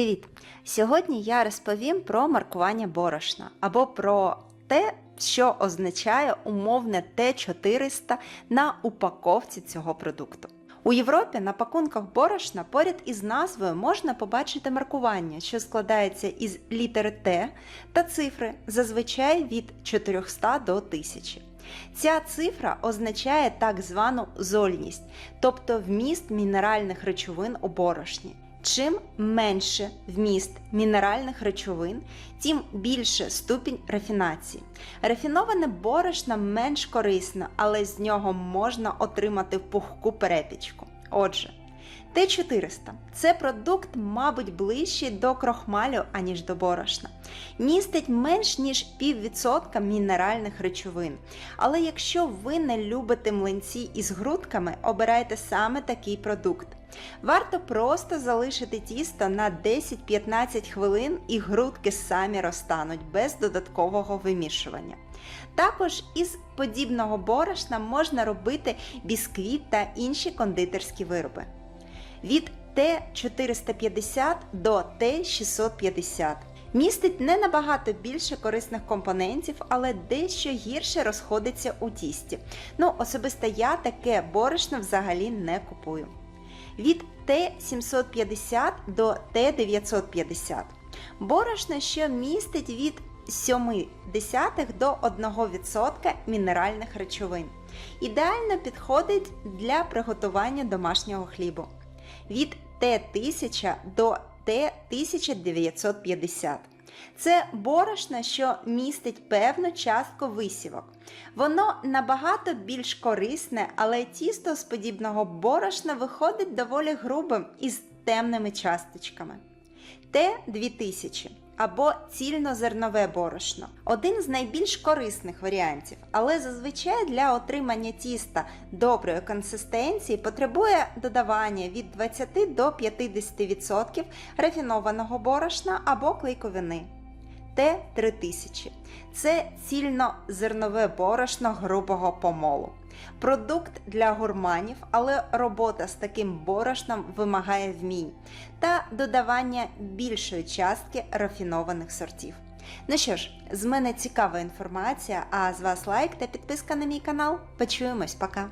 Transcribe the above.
Привіт! Сьогодні я розповім про маркування борошна або про те, що означає умовне Т400 на упаковці цього продукту. У Європі на пакунках борошна поряд із назвою можна побачити маркування, що складається із літери Т та цифри, зазвичай від 400 до 1000. Ця цифра означає так звану зольність, тобто вміст мінеральних речовин у борошні. Чим менше вміст мінеральних речовин, тим більше ступінь рафінації. Рафіноване борошно менш корисне, але з нього можна отримати пухку перепічку. Отже, Т400 це продукт, мабуть, ближчий до крохмалю, аніж до борошна. Містить менш ніж піввідсотка мінеральних речовин. Але якщо ви не любите млинці із грудками, обирайте саме такий продукт. Варто просто залишити тісто на 10-15 хвилин і грудки самі розтануть без додаткового вимішування. Також із подібного борошна можна робити бісквіт та інші кондитерські вироби. Від Т450 до Т650 містить не набагато більше корисних компонентів, але дещо гірше розходиться у тісті. Ну, особисто я таке борошно взагалі не купую. Від Т750 до Т950 борошно, що містить від 0,7 до 1% мінеральних речовин. Ідеально підходить для приготування домашнього хлібу. Від Т1000 до Т1950. Це борошно, що містить певну частку висівок. Воно набагато більш корисне, але тісто з подібного борошна виходить доволі грубим із темними часточками. Т2000 або цільнозернове борошно один з найбільш корисних варіантів, але зазвичай для отримання тіста доброї консистенції потребує додавання від 20 до 50% рафінованого борошна або клейковини. Т3000 це цільнозернове борошно грубого помолу. Продукт для гурманів, але робота з таким борошном вимагає вмінь та додавання більшої частки рафінованих сортів. Ну що ж, з мене цікава інформація, а з вас лайк та підписка на мій канал. Почуємось, пока!